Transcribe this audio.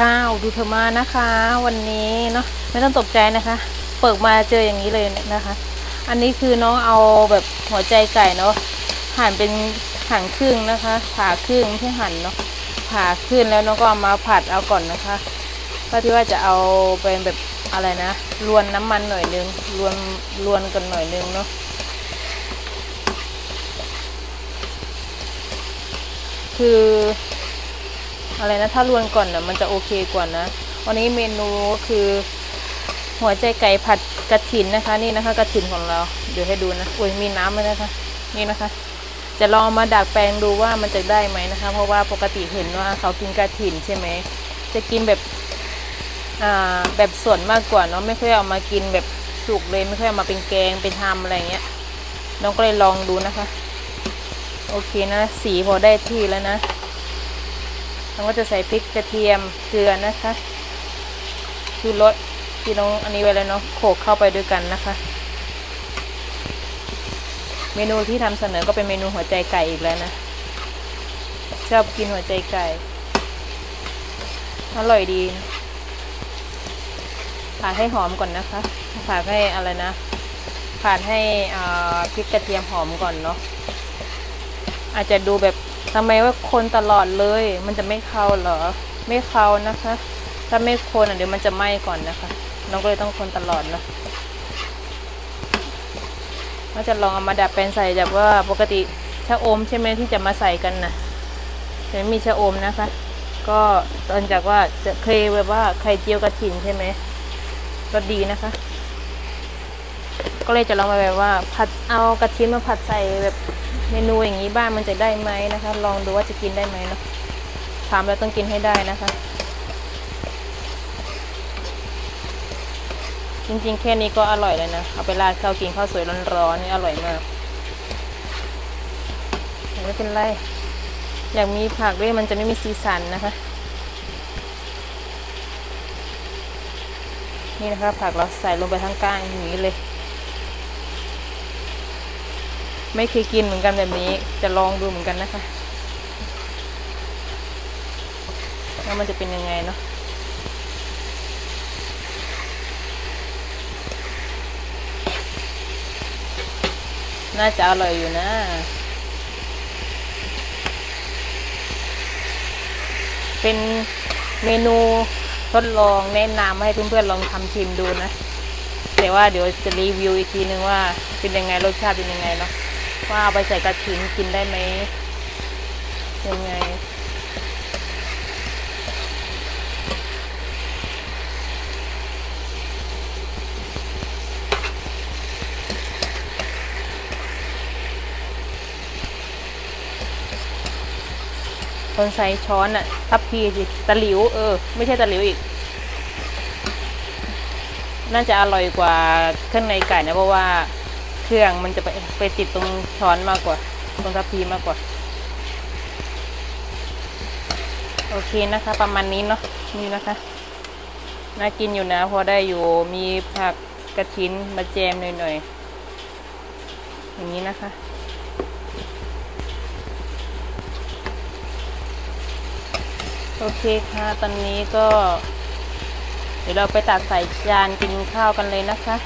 ข้าวดูเธอมานะคะ วันนี้เนาะไม่ต้องตกใจนะคะ เปิดมาเจออย่างนี้เลยนะคะ อันนี้คือน้องเอาแบบหัวใจไก่เนาะหั่นเป็นหั่นครึ่งนะคะผ่าครึ่งไม่หั่นเนาะผ่าครึ่งแล้วน้องก็เอามาผัดเอาก่อนนะคะก็ที่ว่าจะเอาเป็นแบบอะไรนะรวนน้ำมันหน่อยนึงรวนรวนกันหน่อยนึงเนาะคือ อะไรนะ ถ้ารวนก่อนนะมันจะโอเคกว่านะวันนี้เมนูก็คือหัวใจไก่ผัดกระถินนะคะ นี่นะคะกระถินของเราเดี๋ยวให้ดูนะอุ้ยมีน้ำไหมนะคะ นี่นะคะ จะลองมาดัดแปลงดูว่ามันจะได้ไหมนะคะ เพราะว่าปกติเห็นว่าเขากินกระถินใช่ไหมจะกินแบบอ่าแบบส่วนมากกว่าเนาะไม่ค่อยเอามากินแบบสุกเลยไม่ค่อยเอามาเป็นแกงเป็นทำอะไรเงี้ยน้องก็เลยลองดูนะคะ โอเคนะ สีพอได้ที่แล้วนะ เราก็จะใส่พริกกระเทียมเกลือนะคะชูรสที่น้องอันนี้ไว้แล้วเนาะโขลกเข้าไปด้วยกันนะคะ เมนูที่ทำเสนอก็เป็นเมนูหัวใจไก่อีกแล้วนะชอบกินหัวใจไก่อร่อยดีผัดให้หอมก่อนนะคะผัดให้อะไรนะผัดให้พริกกระเทียมหอมก่อนเนาะอาจจะดูแบบ ทำไมว่าคนตลอดเลย มันจะไม่เข้าเหรอ ไม่เข้านะคะ ถ้าไม่คนอะเดี๋ยวมันจะไหม้ก่อนนะคะ น้องก็เลยต้องคนตลอดเนาะก็จะลองเอามาดัดแปลงใส่แบบว่าปกติชะอมใช่ไหมที่จะมาใส่กันนะแต่ไม่มีชะอมนะคะ ก็ตอนจากว่าจะเคยแบบว่าไข่เจียวกระถินใช่ไหมก็ดีนะคะ ก็เลยจะลองมาแบบว่าผัดเอากระถินมาผัดใส่แบบเมนูอย่างนี้บ้างมันจะได้ไหมนะคะ ลองดูว่าจะกินได้ไหมเนาะถามแล้วต้องกินให้ได้นะคะ จริงๆ แค่นี้ก็อร่อยเลยนะเอาไปราดข้าวกินข้าวสวยร้อนๆนี่อร่อยมากแต่ไม่เป็นไรอยากมีผักด้วยมันจะไม่มีสีสันนะคะ นี่นะคะผักเราใส่ลงไปทั้งก้านอย่างนี้เลย ไม่เคยกินเหมือนกันแบบนี้ จะลองดูเหมือนกันนะคะว่ามันจะเป็นยังไงเนาะน่าจะอร่อยอยู่นะเป็นเมนูทดลองแนะนำให้เพื่อนๆลองทำชิมดูนะ แต่ว่าเดี๋ยวจะรีวิวอีกทีนึงว่าเป็นยังไงรสชาติเป็นยังไงเนาะ ว่าเอาไปใส่กระถิ่นกินได้ไหมยังไง คนใส่ช้อนอะทัพพีสิตะหลิว เออ ไม่ใช่ตะหลิวอีก น่าจะอร่อยกว่าเครื่องในไก่นะเพราะว่า เครื่องมันจะไปไปติดตรงช้อนมากกว่า ตรงทัพพีมากกว่า โอเคนะคะ ประมาณนี้เนาะนี่นะคะน่ากินอยู่นะ พอได้อยู่มีผักกระถินมาแจมหน่อยๆอย่างนี้นะคะโอเคค่ะ ตอนนี้ก็ เดี๋ยวเราไปตักใส่จานกินข้าวกันเลยนะคะ